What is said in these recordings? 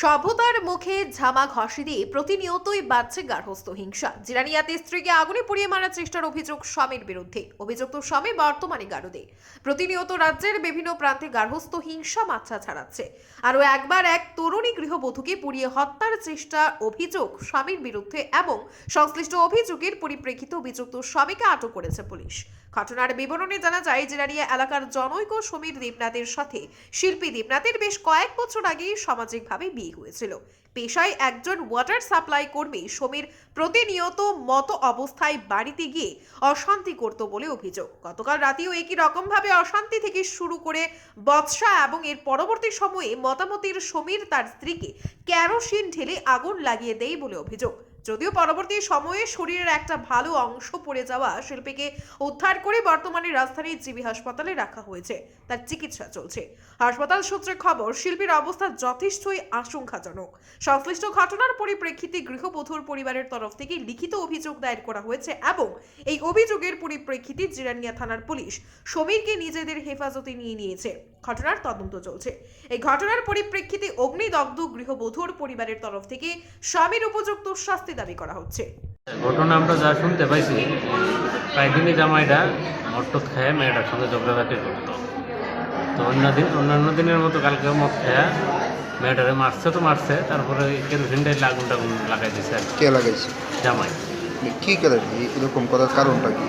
সভ্যতার মুখে ঝামা ঘষে দিয়ে প্রতিনিয়তই বাড়ছে গার্হস্থ্য হিংসা। জিরানিয়াতে স্ত্রীকে আগুনে পুড়িয়ে মারার চেষ্টার অভিযোগ স্বামীর বিরুদ্ধে। অভিযুক্ত স্বামী বর্তমানে গারদে। প্রতিনিয়ত রাজ্যের বিভিন্ন প্রান্তে গার্হস্থ্য হিংসা মাত্রা ছাড়াচ্ছে। আরও একবার এক তরুণী গৃহবধূকে পুড়িয়ে হত্যার চেষ্টা অভিযোগ স্বামীর বিরুদ্ধে এবং সংশ্লিষ্ট অভিযোগের পরিপ্রেক্ষিতে অভিযুক্ত স্বামীকে আটক করেছে পুলিশ। ঘটনার বিবরণে জানা যায় জিরানিয়া এলাকার জনৈক সমীর দেবনাথের সাথে শিল্পী দেবনাথের বেশ কয়েক বছর আগে সামাজিকভাবে বিয়ে হয়েছিল। পেশায় একজন ওয়াটার সাপ্লাই কর্মী সমীর প্রতিনিয়ত মত অবস্থায় বাড়িতে গিয়ে অশান্তি করত বলে অভিযোগ। গতকাল রাতেও একই রকমভাবে অশান্তি থেকে শুরু করে বৎসা এবং এর পরবর্তী সময়ে মতামতির সমীর তার স্ত্রীকে ক্যারোসিন ঢেলে আগুন লাগিয়ে দেয় বলে অভিযোগ। যদিও পরবর্তী সময়ে শরীরের একটা ভালো অংশ পড়ে যাওয়া শিল্পীকে উদ্ধার করে বর্তমানে রাজধানীর জিবি হাসপাতালে রাখা হয়েছে। তার চিকিৎসা চলছে। হাসপাতাল সূত্রে খবর, শিল্পীর অবস্থা যথেষ্টই আশঙ্কাজনক। সংশ্লিষ্ট ঘটনার পরিপ্রেক্ষিতে গৃহবধূর পরিবারের তরফ থেকে লিখিত অভিযোগ দায়ের করা হয়েছে এবং এই অভিযোগের পরিপ্রেক্ষিতে জিরানিয়া থানার পুলিশ সমীরকে নিজেদের হেফাজতে নিয়ে নিয়েছে। ঘটনার তদন্ত চলছে। এই ঘটনার পরিপ্রেক্ষিতে অগ্নিদগ্ধ গৃহবধূর পরিবারের তরফ থেকে স্বামীর উপযুক্ত শাস্তি দাবি করা হচ্ছে। ঘটনা আমরা যা শুনতে পাইছি প্রায় দিনই জামাইটা মট্টত খায় মেয়েটার সঙ্গে ঝগড়াঝাটি করতো। তো অন্য দিন অন্যান্য দিনের মতো কালকে মদ খায় মেয়েটারে মারছে তো মারছে তারপরে কেরোসিন ডাইলে আগুন টাগুন লাগাই আর কে। লাগাইছে? জামাই। কি করে? এরকম করার কারণটা কি?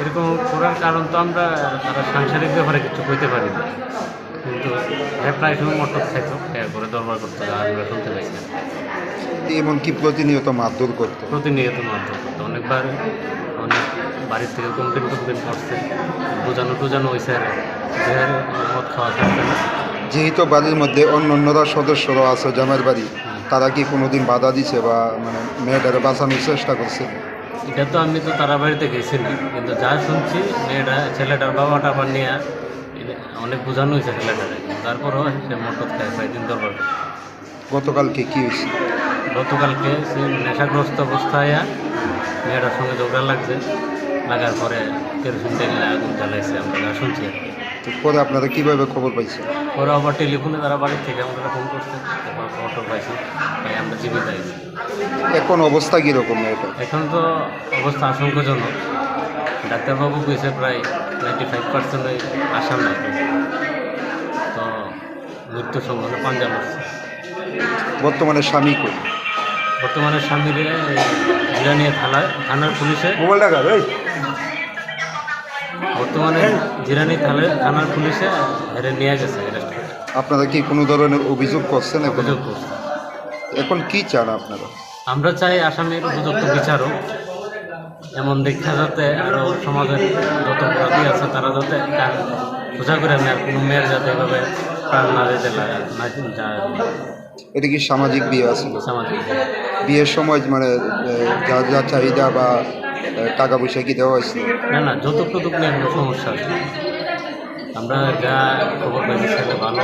এরকম করার কারণ তো আমরা তারা সাংসারিক ব্যাপারে কিছু কইতে পারি না। কিন্তু হ্যাঁ প্রায় সময় মট্টত খাইতো। খেয়া করে দরবার করতো আমরা শুনতে পাইছি আর কি। এমন কি প্রতিনিয়ত মারধর করতো? প্রতিনিয়ত মারধর করতো। অনেকবার অনেক বাড়ির থেকে কমপ্লেন কমপ্লেন করছে। বোঝানো টোজানো হয়েছে আর যে মদ খাওয়া থাকবে না। যেহেতু বাড়ির মধ্যে অন্য অন্যরা সদস্যরা আছে জামাইয়ের বাড়ি তারা কি কোনোদিন বাধা দিছে বা মানে মেয়েটারে বাঁচানোর চেষ্টা করছে? এটা তো আমি তো তারা বাড়িতে গেছি না কিন্তু যা শুনছি মেয়েটা ছেলেটার বাবাটা আবার নিয়ে অনেক বোঝানো হয়েছে ছেলেটারে। তারপরও সে মটত খায় কয়েকদিন দরবার করে। গতকালকে কি হয়েছে? গতকালকে সে নেশাগ্রস্ত অবস্থায় মেয়েটার সঙ্গে ঝগড়া লাগছে লাগার পরে কেরোসিন তেল আগুন জ্বালাইছে আমরা শুনছি আর কি। পরে আপনারা কীভাবে খবর পাইছেন? পরে আবার টেলিফোনে তারা বাড়ির থেকে আমরা ফোন করছে তারপর অটো পাইছি তাই আমরা জীবিত আইছি এখন অবস্থা কীরকম মেয়েটা এখন তো অবস্থা আশঙ্কাজনক। ডাক্তারবাবু কইছে প্রায় নাইনটি ফাইভ পার্সেন্ট আসাম নাই পাঞ্জাব আসছে বর্তমানে স্বামী কই? বর্তমানে স্বামীরে জিরানিয়া থানায় থানার পুলিশে। মোবাইল টাকা বর্তমানে জিরানি থানায় থানার পুলিশে হেরে নিয়ে গেছে আপনারা কি কোনো ধরনের অভিযোগ করছেন এখন? অভিযোগ করছে। এখন কি চান আপনারা? আমরা চাই আসামের উপযুক্ত বিচারক এমন দেখা যাতে আরও সমাজের যত অপরাধী আছে তারা যাতে সোজা করে নেয় কোনো মেয়ের যাতে এভাবে না না এটা কি সামাজিক বিয়ে আছে? সামাজিক বিয়ের সময় মানে যা যা চাহিদা বা টাকা পয়সা কি দেওয়া হয়েছিল না না যত টতুক নিয়ে কোনো সমস্যা আছে। আমরা যা খবর পাইছি সেটা ভালো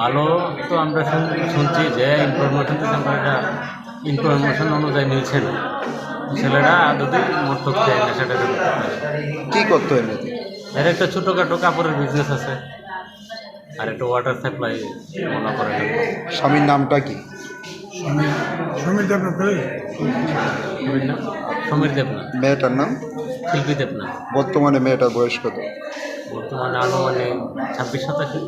ভালো তো আমরা শুনছি যে ইনফরমেশন থেকে আমরা এটা ইনফরমেশন অনুযায়ী মিলছে না ছেলেরা খেয়ে নেশা টেশা করতে পারে কি করতো এমনিতে এর একটা ছোটোখাটো কাপড়ের বিজনেস আছে। আর একটা ওয়াটার সাপ্লাই মনে করে স্বামীর নামটা কি? সমীর নাম? সমীর দেবনাথ। মেয়েটার নাম? শিল্পী দেবনাথ। বর্তমানে মেয়েটার বয়স কত? বর্তমানে আনুমানিক ছাব্বিশ সাতাশি।